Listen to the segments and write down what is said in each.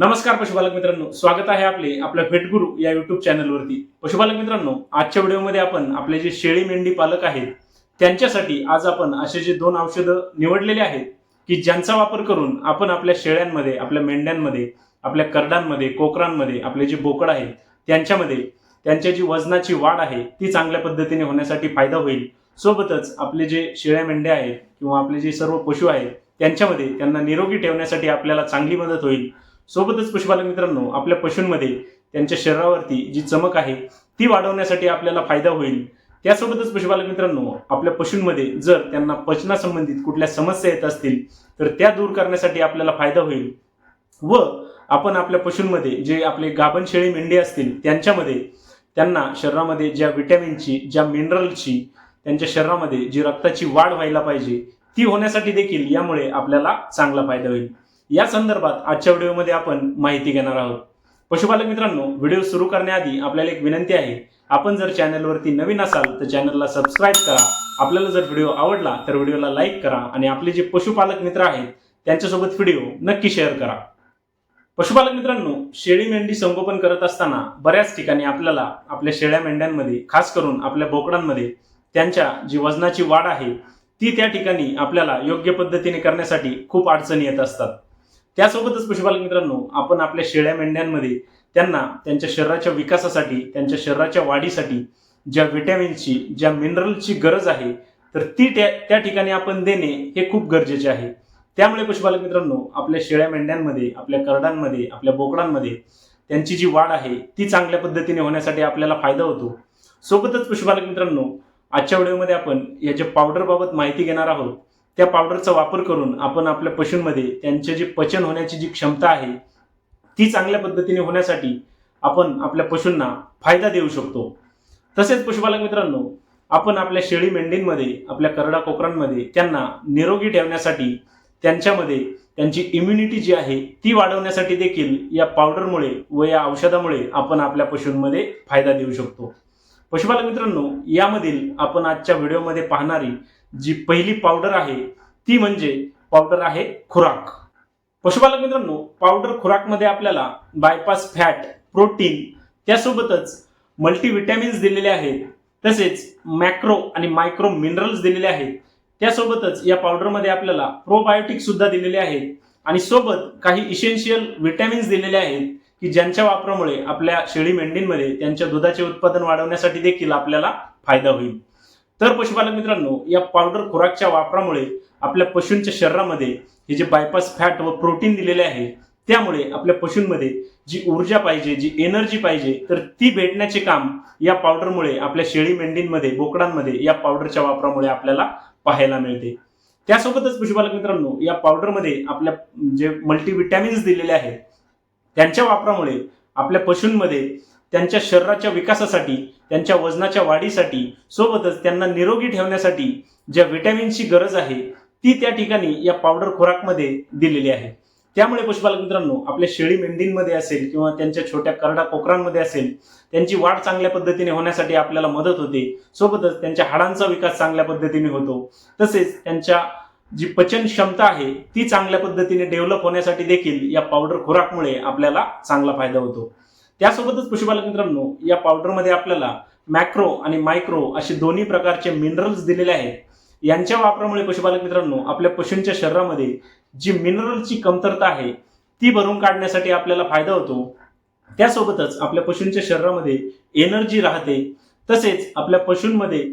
नमस्कार पशुपालक मित्रांनो स्वागत आहे आपले आपल्या भेटगुरु या युट्यूब चॅनलवरती पशुपालक मित्रांनो आजच्या व्हिडिओमध्ये आपण आपले जे शेळी मेंढी पालक आहेत त्यांच्यासाठी आज आपण असे जे दोन औषधं निवडलेले आहेत की ज्यांचा वापर करून आपण आपल्या शेळ्यांमध्ये आपल्या मेंढ्यांमध्ये आपल्या करडांमध्ये कोकरांमध्ये आपले जे बोकड आहेत त्यांच्यामध्ये त्यांच्या जी वजनाची वाढ आहे ती चांगल्या पद्धतीने होण्यासाठी फायदा होईल. सोबतच आपले जे शेळ्या मेंढ्या आहेत किंवा आपले जे सर्व पशु आहेत त्यांच्यामध्ये त्यांना निरोगी ठेवण्यासाठी आपल्याला चांगली मदत होईल. सोबतच पशुपालक मित्रांनो आपल्या पशूंमध्ये त्यांच्या शरीरावरती जी चमक आहे ती वाढवण्यासाठी आपल्याला फायदा होईल. त्यासोबतच पशुपालक मित्रांनो आपल्या पशूंमध्ये जर त्यांना पचनासंबंधित कुठल्या समस्या येत असतील तर त्या दूर करण्यासाठी आपल्याला फायदा होईल. व आपण आपल्या पशूंमध्ये जे आपले गाभण शेळी मेंढी असतील त्यांच्यामध्ये त्यांना शरीरामध्ये ज्या विटॅमिनची ज्या मिनरलची त्यांच्या शरीरामध्ये जी रक्ताची वाढ व्हायला पाहिजे ती होण्यासाठी देखील यामुळे आपल्याला चांगला फायदा होईल. या संदर्भात आजच्या व्हिडिओमध्ये आपण माहिती घेणार आहोत. पशुपालक मित्रांनो व्हिडिओ सुरू करण्याआधी आपल्याला एक विनंती आहे. आपण जर चॅनलवरती नवीन असाल तर चॅनलला सबस्क्राईब करा. आपल्याला जर व्हिडिओ आवडला तर व्हिडिओला लाईक करा आणि आपले जे पशुपालक मित्र आहेत त्यांच्यासोबत व्हिडिओ नक्की शेअर करा. पशुपालक मित्रांनो शेळी मेंढी संगोपन करत असताना बऱ्याच ठिकाणी आपल्याला आपल्या शेळ्या मेंढ्यांमध्ये खास करून आपल्या बोकडांमध्ये त्यांच्या जी वजनाची वाढ आहे ती त्या ठिकाणी आपल्याला योग्य पद्धतीने करण्यासाठी खूप अडचणी येत असतात. त्यासोबतच पशुपालक मित्रांनो आपण आपल्या शेळ्या मेंढ्यांमध्ये त्यांना त्यांच्या शरीराच्या विकासासाठी त्यांच्या शरीराच्या वाढीसाठी ज्या विटॅमिन्सची ज्या मिनरलची गरज आहे तर ती त्या त्या ठिकाणी आपण देणे हे खूप गरजेचे आहे. त्यामुळे पशुपालक मित्रांनो आपल्या शेळ्या मेंढ्यांमध्ये आपल्या करडांमध्ये आपल्या बोकडांमध्ये त्यांची जी वाढ आहे ती चांगल्या पद्धतीने होण्यासाठी आपल्याला फायदा होतो. सोबतच पशुपालक मित्रांनो आजच्या व्हिडिओमध्ये आपण याच्या पावडरबाबत माहिती घेणार आहोत. त्या पावडरचा वापर करून आपण आपल्या पशूंमध्ये त्यांचे जे पचन होण्याची जी क्षमता आहे ती चांगल्या पद्धतीने होण्यासाठी आपण आपल्या पशूंना फायदा देऊ शकतो. तसेच पशुपालक मित्रांनो आपण आपल्या शेळी मेंढींमध्ये आपल्या करडा कोकरांमध्ये त्यांना निरोगी ठेवण्यासाठी त्यांच्यामध्ये त्यांची इम्युनिटी जी आहे ती वाढवण्यासाठी देखील या पावडरमुळे व या औषधामुळे आपण आपल्या पशूंमध्ये फायदा देऊ शकतो. पशुपालक मित्रांनो यामधील आपण आजच्या व्हिडिओमध्ये पाहणारी जी पहिली पावडर आहे ती म्हणजे पावडर आहे खुराक. पशुपालक मित्रांनो पावडर खुराकमध्ये आपल्याला बायपास फॅट प्रोटीन त्यासोबतच मल्टीविटॅमिन्स दिलेले आहेत तसेच मॅक्रो आणि मायक्रो मिनरल्स दिलेले आहेत. त्यासोबतच या पावडरमध्ये आपल्याला प्रोबायोटिक सुद्धा दिलेले आहेत. आणि सोबत काही इसेन्शियल विटॅमिन्स दिलेले आहेत की ज्यांच्या वापरामुळे आपल्या शेळी मेंढींमध्ये त्यांच्या दुधाचे उत्पादन वाढवण्यासाठी देखील आपल्याला फायदा होईल. तर पशुपालक मित्रांनो या पावडर खुराकच्या वापरामुळे आपल्या पशूंच्या शरीरामध्ये हे जे बायपास फॅट व प्रोटीन दिलेले आहे त्यामुळे आपल्या पशूंमध्ये जी ऊर्जा पाहिजे जी एनर्जी पाहिजे तर ती भेटण्याचे काम या पावडरमुळे आपल्या शेळी मेंढींमध्ये बोकडांमध्ये या पावडरच्या वापरामुळे आपल्याला पाहायला मिळते. त्यासोबतच पशुपालक मित्रांनो या पावडरमध्ये आपल्या जे मल्टीविटॅमिन्स दिलेले आहेत त्यांच्या वापरामुळे आपल्या पशूंमध्ये त्यांच्या शरीराच्या विकासासाठी त्यांच्या वजनाच्या वाढीसाठी सोबतच त्यांना निरोगी ठेवण्यासाठी ज्या विटॅमिनची गरज आहे ती त्या ठिकाणी या पावडर खुराकमध्ये दिलेली आहे. त्यामुळे पशुपालक मित्रांनो आपल्या शेळी मेंढींमध्ये असेल किंवा त्यांच्या छोट्या करडा कोकरांमध्ये असेल त्यांची वाढ चांगल्या पद्धतीने होण्यासाठी आपल्याला मदत होते. सोबतच त्यांच्या हाडांचा विकास चांगल्या पद्धतीने होतो. तसेच त्यांच्या जी पचन क्षमता आहे ती चांगल्या पद्धतीने डेव्हलप होण्यासाठी देखील या पावडर खुराकमुळे आपल्याला चांगला फायदा होतो. त्यासोबतच पशुपालक मित्रांनो या पावडरमध्ये आपल्याला मॅक्रो आणि मायक्रो असे दोन्ही प्रकारचे मिनरल्स दिलेले आहेत. यांच्या वापरामुळे पशुपालक मित्रांनो आपल्या पशूंच्या शरीरामध्ये जी मिनरलची कमतरता आहे ती भरून काढण्यासाठी आपल्याला फायदा होतो. त्यासोबतच आपल्या पशूंच्या शरीरामध्ये एनर्जी राहते. तसेच आपल्या पशूंमध्ये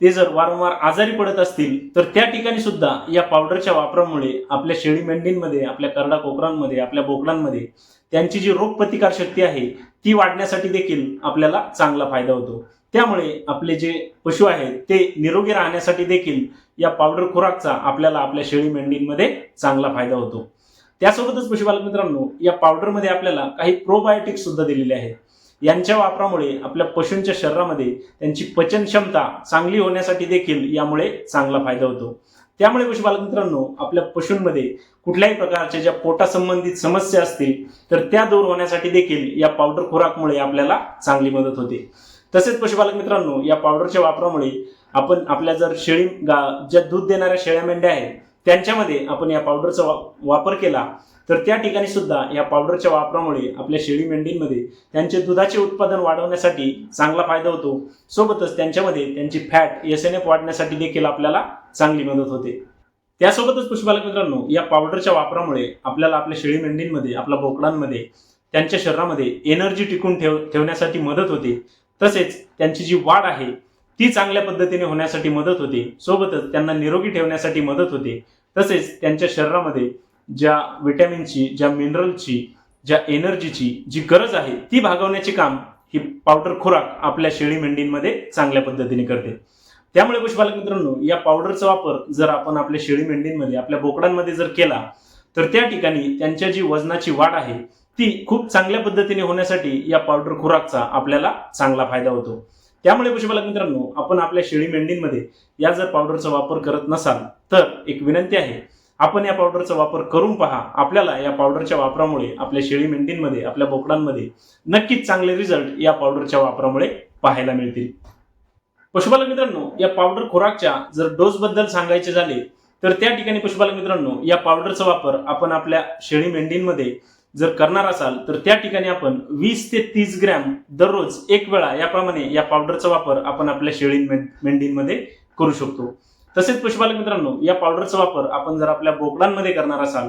ते जर वारंवार आजारी पडत असतील तर त्या ठिकाणी सुद्धा या पावडरच्या वापरामुळे आपल्या शेळी मेंढींमध्ये आपल्या करडा कोकरांमध्ये आपल्या बोकडांमध्ये त्यांची जी रोगप्रतिकार शक्ती आहे ती वाढण्यासाठी देखील आपल्याला चांगला फायदा होतो. त्यामुळे आपले जे पशु आहेत ते निरोगी राहण्यासाठी देखील या पावडर खुराकचा आपल्याला आपल्या शेळी मेंढींमध्ये चांगला फायदा होतो. त्यासोबतच पशुपालक मित्रांनो या पावडरमध्ये आपल्याला काही प्रोबायोटिक सुद्धा दिलेले आहेत. यांच्या वापरामुळे आपल्या पशूंच्या शरीरामध्ये त्यांची पचन क्षमता चांगली होण्यासाठी देखील यामुळे चांगला फायदा होतो. त्यामुळे पशुपालक मित्रांनो आपल्या पशूंमध्ये कुठल्याही प्रकारच्या ज्या पोटासंबंधित समस्या असतील तर त्या दूर होण्यासाठी देखील या पावडर खुराकमुळे आपल्याला चांगली मदत होते. तसेच पशुपालक मित्रांनो या पावडरच्या वापरामुळे आपण आपल्या जर शेळी गा ज्या दूध देणाऱ्या शेळ्या मेंढ्या आहेत त्यांच्यामध्ये आपण या पावडरचा वा- वापर केला तर त्या ठिकाणी सुद्धा या पावडरच्या वापरामुळे आपल्या शेळी मेंढींमध्ये त्यांचे दुधाचे उत्पादन वाढवण्यासाठी चांगला फायदा होतो. सोबतच त्यांच्यामध्ये त्यांची फॅट एस एन एफ वाढण्यासाठी देखील आपल्याला चांगली मदत होते. त्यासोबतच पुष्पालक मित्रांनो या पावडरच्या वापरामुळे आपल्याला आपल्या शेळी मेंढींमध्ये आपल्या बोकडांमध्ये त्यांच्या शरीरामध्ये एनर्जी टिकून ठेव ठेवण्यासाठी मदत होते. तसेच त्यांची जी वाढ आहे ती चांगल्या पद्धतीने होण्यासाठी मदत होते. सोबतच त्यांना निरोगी ठेवण्यासाठी मदत होते. तसेच त्यांच्या शरीरामध्ये ज्या विटॅमिनची ज्या मिनरलची ज्या एनर्जीची जी गरज आहे ती भागवण्याचे काम ही पावडर खुराक आपल्या शेळी मेंढींमध्ये चांगल्या पद्धतीने करते. त्यामुळे पुष्पालक मित्रांनो या पावडरचा वापर जर आपण आपल्या शेळी मेंढींमध्ये आपल्या बोकडांमध्ये जर केला तर त्या ठिकाणी त्यांच्या जी वजनाची वाढ आहे ती खूप चांगल्या पद्धतीने होण्यासाठी या पावडर खुराकचा आपल्याला चांगला फायदा होतो. त्यामुळे पशुपालक मित्रांनो आपण आपल्या शेळी मेंढींमध्ये या जर पावडरचा वापर करत नसाल तर एक विनंती आहे आपण या पावडरचा वापर करून पहा. आपल्याला या पावडरच्या वापरामुळे आपल्या शेळी मेंढींमध्ये आपल्या बोकडांमध्ये नक्कीच चांगले रिझल्ट या पावडरच्या वापरामुळे पाहायला मिळतील. पशुपालक मित्रांनो या पावडर खुराकच्या जर डोस बद्दल सांगायचे झाले तर त्या ठिकाणी पशुपालक मित्रांनो या पावडरचा वापर आपण आपल्या शेळी मेंढींमध्ये जर करणार असाल तर त्या ठिकाणी आपण वीस ते तीस ग्रॅम दररोज एक वेळा याप्रमाणे या पावडरचा वापर आपण आपल्या शेळी मेंढींमध्ये करू शकतो. तसेच पशुपालक मित्रांनो या पावडरचा वापर आपण जर आपल्या बोकडांमध्ये करणार असाल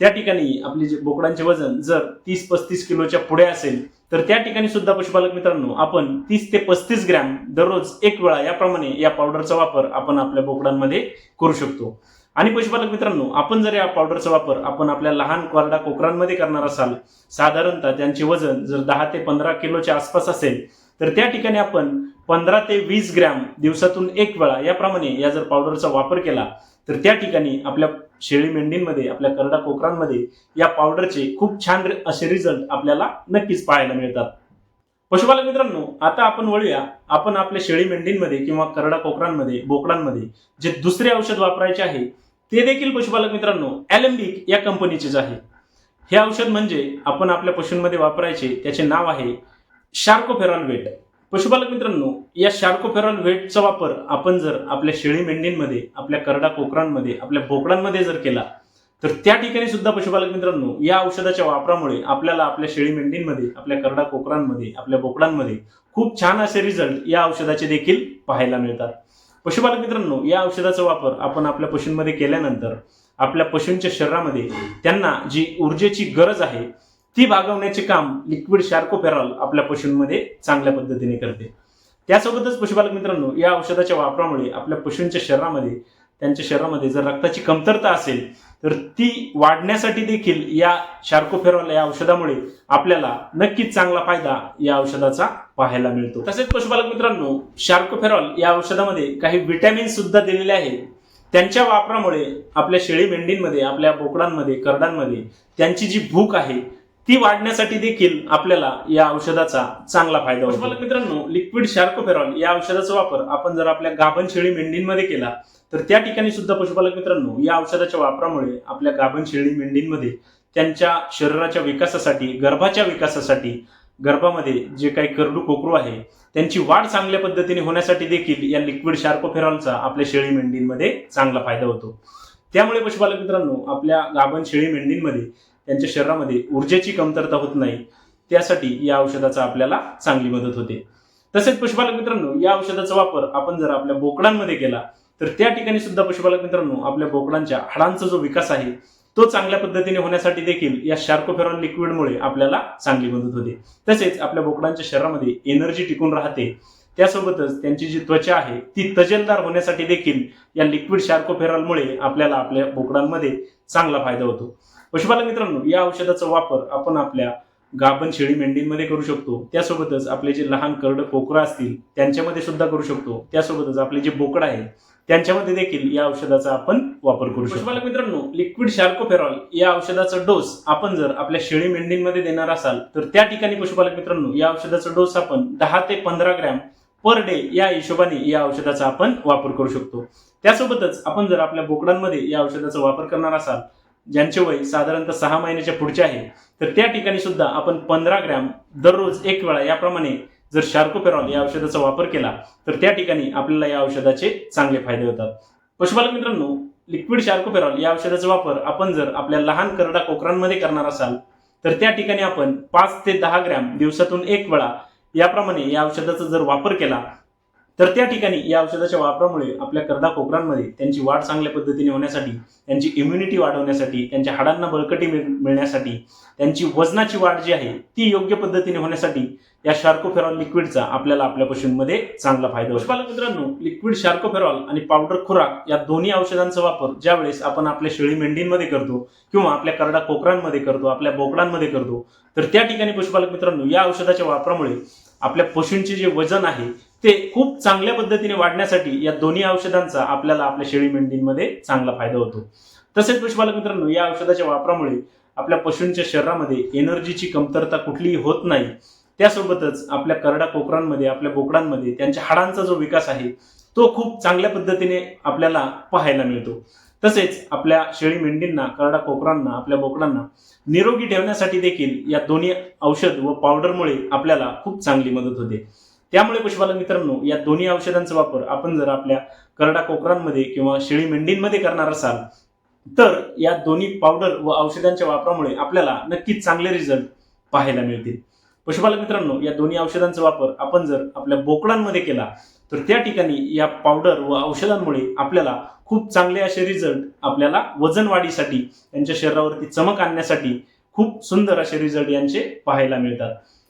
त्या ठिकाणी आपले जे बोकडांचे वजन जर तीस पस्तीस किलोच्या पुढे असेल तर त्या ठिकाणी सुद्धा पशुपालक मित्रांनो आपण तीस ते पस्तीस ग्रॅम दररोज एक वेळा याप्रमाणे या पावडरचा वापर आपण आपल्या बोकडांमध्ये करू शकतो. आणि पशुपालक मित्रांनो आपण जर या पावडरचा वापर आपण आपल्या लहान कोरडा कोकरांमध्ये करणार असाल साधारणतः त्यांचे वजन जर दहा ते पंधरा किलोच्या आसपास असेल तर त्या ठिकाणी आपण पंधरा ते वीस ग्रॅम दिवसातून एक वेळा याप्रमाणे या जर पावडरचा वापर केला तर त्या ठिकाणी आपल्या शेळी मेंढींमध्ये आपल्या करडा कोकरांमध्ये या पावडरचे खूप छान असे रिझल्ट आपल्याला नक्कीच पाहायला मिळतात. पशुपालक मित्रांनो आता आपण वळूया आपण आपल्या शेळी मेंढींमध्ये किंवा करडा कोकरांमध्ये बोकडांमध्ये जे दुसरे औषध वापरायचे आहे ते देखील पशुपालक मित्रांनो ॲलेम्बिक या कंपनीचेच आहे. हे औषध म्हणजे आपण आपल्या पशूंमध्ये वापरायचे त्याचे नाव आहे शार्कोफेरॉल वेट. पशुपालक मित्रांनो या शार्कोफेरॉल वेटचा वापर आपण जर आपल्या शेळी मेंढींमध्ये आपल्या करडा कोकरांमध्ये आपल्या बोकडांमध्ये जर केला तर त्या ठिकाणी सुद्धा पशुपालक मित्रांनो या औषधाच्या वापरामुळे आपल्याला आपल्या शेळी मेंढींमध्ये आपल्या करडा कोकरांमध्ये आपल्या बोकडांमध्ये खूप छान असे रिझल्ट या औषधाचे देखील पाहायला मिळतात. पशुपालक मित्रांनो या औषधाचा वापर आपण आपल्या पशूंमध्ये केल्यानंतर आपल्या पशूंच्या शरीरामध्ये त्यांना जी ऊर्जेची गरज आहे ती भागवण्याचे काम लिक्विड शार्कोपेरॉल आपल्या पशूंमध्ये चांगल्या पद्धतीने करते. त्यासोबतच पशुपालक मित्रांनो या औषधाच्या वापरामुळे आपल्या पशूंच्या शरीरामध्ये त्यांच्या शरीरामध्ये जर रक्ताची कमतरता असेल तर ती वाढण्यासाठी देखील या शार्कोफेरॉल या औषधामुळे आपल्याला नक्कीच चांगला फायदा या औषधाचा पाहायला मिळतो. तसेच पशुपालक मित्रांनो शार्कोफेरॉल या औषधामध्ये काही विटॅमिन सुद्धा दिलेले आहेत. त्यांच्या वापरामुळे आपल्या शेळी मेंढींमध्ये आपल्या बोकडांमध्ये करडांमध्ये त्यांची जी भूक आहे ती वाढण्यासाठी देखील आपल्याला या औषधाचा चांगला फायदा होतो. मित्रांनो लिक्विड शार्कोफेरॉल या औषधाचा वापर आपण जर आपल्या गाभण शेळी मेंढींमध्ये केला तर त्या ठिकाणी सुद्धा पशुपालक मित्रांनो या औषधाच्या वापरामुळे आपल्या गाभण शेळी मेंढींमध्ये त्यांच्या शरीराच्या विकासासाठी गर्भाच्या विकासासाठी गर्भामध्ये जे काही करडू कोकरू आहे त्यांची वाढ चांगल्या पद्धतीने होण्यासाठी देखील या लिक्विड शार्कोफेरॉलचा आपल्या शेळी मेंढींमध्ये चांगला फायदा होतो. त्यामुळे पशुपालक मित्रांनो आपल्या गाभण शेळी मेंढींमध्ये त्यांच्या शरीरामध्ये ऊर्जेची कमतरता होत नाही त्यासाठी या औषधाचा आपल्याला चांगली मदत होते. तसेच पशुपालक मित्रांनो या औषधाचा वापर आपण जर आपल्या बोकडांमध्ये केला तर त्या ठिकाणी सुद्धा पशुपालक मित्रांनो आपल्या बोकडांच्या हाडांचा जो विकास आहे तो चांगल्या पद्धतीने होण्यासाठी देखील या शार्कोफेरॉन लिक्विडमुळे आपल्याला चांगली मदत होते. तसेच आपल्या बोकडांच्या शरीरामध्ये एनर्जी टिकून राहते. त्यासोबतच त्यांची जी त्वचा आहे ती तजेलदार होण्यासाठी देखील या लिक्विड शार्कोफेरॉलमुळे आपल्याला आपल्या बोकडांमध्ये चांगला फायदा होतो. पशुपालक मित्रांनो या औषधाचा वापर आपण आपल्या गाभण शेळी मेंढींमध्ये करू शकतो. त्यासोबतच आपले जे लहान करड कोकरा असतील त्यांच्यामध्ये सुद्धा करू शकतो. त्यासोबतच आपले जे बोकड आहे त्यांच्यामध्ये देखील या औषधाचा आपण वापर करू शकतो. पशुपालक मित्रांनो लिक्विड शार्कोफेरॉल या औषधाचा डोस आपण जर आपल्या शेळी मेंढींमध्ये देणार असाल तर त्या ठिकाणी पशुपालक मित्रांनो या औषधाचा डोस आपण दहा ते पंधरा ग्रॅम पर डे या हिशोबाने या औषधाचा आपण वापर करू शकतो. त्यासोबतच आपण जर आपल्या बोकडांमध्ये या औषधाचा वापर करणार असाल ज्यांचे वय साधारणतः सहा महिन्याच्या पुढचे आहे तर त्या ठिकाणी सुद्धा आपण पंधरा ग्रॅम दररोज एक वेळा याप्रमाणे जर शार्कोफेरॉल या औषधाचा वापर केला तर त्या ठिकाणी आपल्याला या औषधाचे चांगले फायदे होतात. पशुपालक मित्रांनो लिक्विड शार्कोपेरॉल या औषधाचा वापर आपण जर आपल्या लहान करडा कोकरांमध्ये करणार असाल तर त्या ठिकाणी आपण पाच ते दहा ग्रॅम दिवसातून एक वेळा याप्रमाणे या औषधाचा जर वापर केला तर त्या ठिकाणी या औषधाच्या वापरामुळे आपल्या करडा कोकरांमध्ये त्यांची वाढ चांगल्या पद्धतीने होण्यासाठी त्यांची इम्युनिटी वाढवण्यासाठी त्यांच्या हाडांना बळकटी मिळ- मिळण्यासाठी त्यांची वजनाची वाढ जी आहे ती योग्य पद्धतीने होण्यासाठी या शार्कोफेरॉल लिक्विडचा आपल्याला आपल्या पशूंमध्ये चांगला फायदा होतो. पशुपालक मित्रांनो लिक्विड शार्कोफेरॉल आणि पावडर खुराक या दोन्ही औषधांचा वापर ज्यावेळेस आपण आपल्या शेळी मेंढींमध्ये करतो किंवा आपल्या करडा कोकरांमध्ये करतो आपल्या बोकडांमध्ये करतो तर त्या ठिकाणी पशुपालक मित्रांनो या औषधाच्या वापरामुळे आपल्या पशूंचे जे वजन आहे ते खूप चांगल्या पद्धतीने वाढण्यासाठी या दोन्ही औषधांचा आपल्याला आपल्या शेळी मेंढींमध्ये चांगला फायदा होतो. तसेच पशुपालक मित्रांनो या औषधाच्या वापरामुळे आपल्या पशूंच्या शरीरामध्ये एनर्जीची कमतरता कुठलीही होत नाही. त्यासोबतच आपल्या करडा कोकरांमध्ये आपल्या बोकडांमध्ये त्यांच्या हाडांचा जो विकास आहे तो खूप चांगल्या पद्धतीने आपल्याला पाहायला मिळतो. तसेच आपल्या शेळी मेंढींना करडा कोकरांना आपल्या बोकडांना निरोगी ठेवण्यासाठी देखील या दोन्ही औषध व पावडरमुळे आपल्याला खूप चांगली मदत होते. त्यामुळे पशुपालक मित्रांनो या दोन्ही औषधांचा वापर आपण जर आपल्या करडा कोकरांमध्ये किंवा शेळी मेंढींमध्ये करणार असाल तर या दोन्ही पावडर व औषधांच्या वापरामुळे आपल्याला नक्कीच चांगले रिझल्ट पाहायला मिळतील. पशुपालक मित्रांनो या दोन्ही औषधांचा वापर आपण जर आपल्या बोकडांमध्ये केला तर त्या ठिकाणी या पावडर व औषधांमुळे आपल्याला खूप चांगले असे रिझल्ट आपल्याला वजन वाढीसाठी त्यांच्या शरीरावरती चमक आणण्यासाठी खूप सुंदर असे रिझल्ट यांचे पाहायला मिळतात.